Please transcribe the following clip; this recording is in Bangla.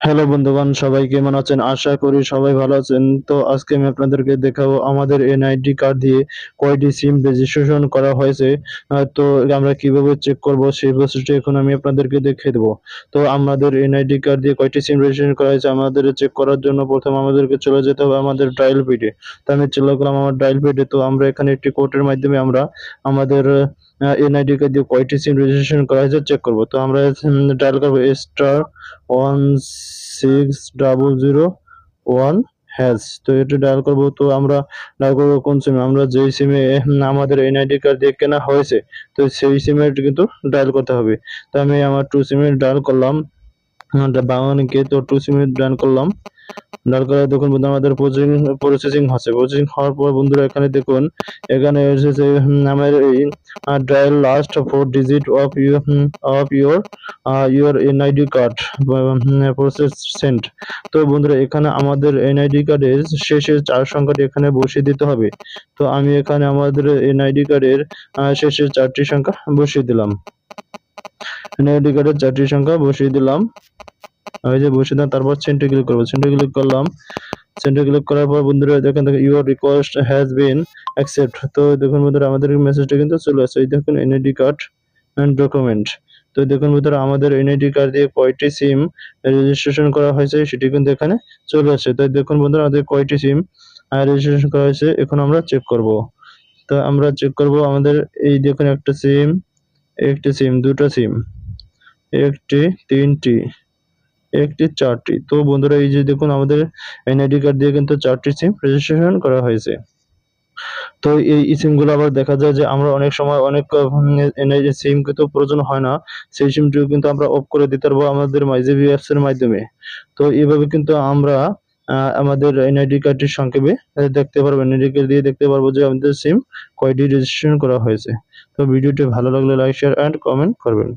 হ্যালো বন্ধুগণ, সবাই কেমন আছেন? আশা করি সবাই ভালো আছেন। তো আজকে আমি আপনাদেরকে দেখাবো আমাদের এনআইডি কার্ড দিয়ে কয়টি সিম রেজিস্ট্রেশন করা হয়েছে। তো আমরা কীভাবে চেক করব সেই প্রসেসটা এখন আমি আপনাদেরকে দেখিয়ে দেবো। তো আমাদের এনআইডি কার্ড দিয়ে কয়টি সিম রেজিস্ট্রেশন করা হয়েছে আমাদের চেক করার জন্য প্রথম আমাদেরকে চলে যেতে হবে আমাদের ডায়াল পেডে তো আমি চলে গেলাম আমার ডায়াল পেডে তো আমরা এখানে একটি কোডের মাধ্যমে আমরা আমাদের এনআইডি কার্ড দিয়ে কয়টি সিম রেজিস্ট্রেশন করা হয়েছে চেক করব। তো আমরা ডায়াল করব star one six double zero one has তো এটা ডায়াল করব, তো আমরা ডায়াল করব কোন সিমে আমরা যেই সিমে আমাদের এনআইডি কার্ড দিয়ে কেনা হয়েছে, তো সেই সিমে কিন্তু ডায়াল করতে হবে। তো আমি আমার টু সিমে ডায়াল করলাম। বাঙালিকে তো টু সিমে ডায়াল করলাম। ডায়াল করে দেখুন বন্ধু আমাদের প্রসেসিং প্রসেসিং হচ্ছে। প্রসেসিং হওয়ার পর বন্ধুরা, এখানে দেখুন, এখানে এসেছে আমার এই dial last four digit of you of your your NID card process sent তো বন্ধুরা, এখানে আমাদের এনআইডি কার্ডের শেষের চার সংখ্যাটি এখানে বসিয়ে দিতে হবে। তো আমি এখানে আমাদের এনআইডি কার্ডের শেষের চারটি সংখ্যা বসিয়ে দিলাম। এনআইডি কার্ডের চারটি সংখ্যা বসিয়ে দিলাম। ওই যে বসিয়ে দিলাম, তারপর সেন্টার ক্লিক করব। সেন্টার ক্লিক করলাম। সেন্টার ক্লিক করার পর বন্ধুরা, দেখেন দেখেন your request has been accept তো দেখুন বন্ধুরা, আমাদের মেসেজটা কিন্তু চলে আসছে। এই দেখুন এনআইডি কার্ড অ্যান্ড ডকুমেন্ট তো দেখুন বন্ধুরা, আমাদের এনআইডি কার্ড দিয়ে কয়টি সিম রেজিস্ট্রেশন করা হয়েছে, সেটি কিন্তু এখানে চলে আসছে। তো দেখুন বন্ধুরা, আমাদের কয়টি সিম রেজিস্ট্রেশন করা হয়েছে, এখন আমরা চেক করব। তো আমরা চেক করব, আমাদের এই দেখুন একটা সিম একটি সিম, দুটো সিম, একটি, তিনটি, একটি, চারটি। তো বন্ধুরা, এই যে দেখুন, আমাদের এনআইডি কার্ড দিয়ে কিন্তু চারটি সিম রেজিস্ট্রেশন করা হয়েছে। তো এই সিমগুলো আবার দেখা যায় যে আমরা অনেক সময় অনেক এনআইডি সিম কিন্তু প্রয়োজন হয় না। সেই সিমটিও কিন্তু আমরা অফ করে দিতে পারব আমাদের মাইজিবি অ্যাপস এর মাধ্যমে। তো এইভাবে কিন্তু আমরা আমাদের এনআইডি কার্ডটির সংক্ষেপে দেখতে পারব, এনআইডি কার্ড দিয়ে দেখতে পারব যে আমাদের সিম কয়টি রেজিস্ট্রেশন করা হয়েছে। তো ভিডিওটি ভালো লাগলে লাইক শেয়ার এন্ড কমেন্ট করবেন।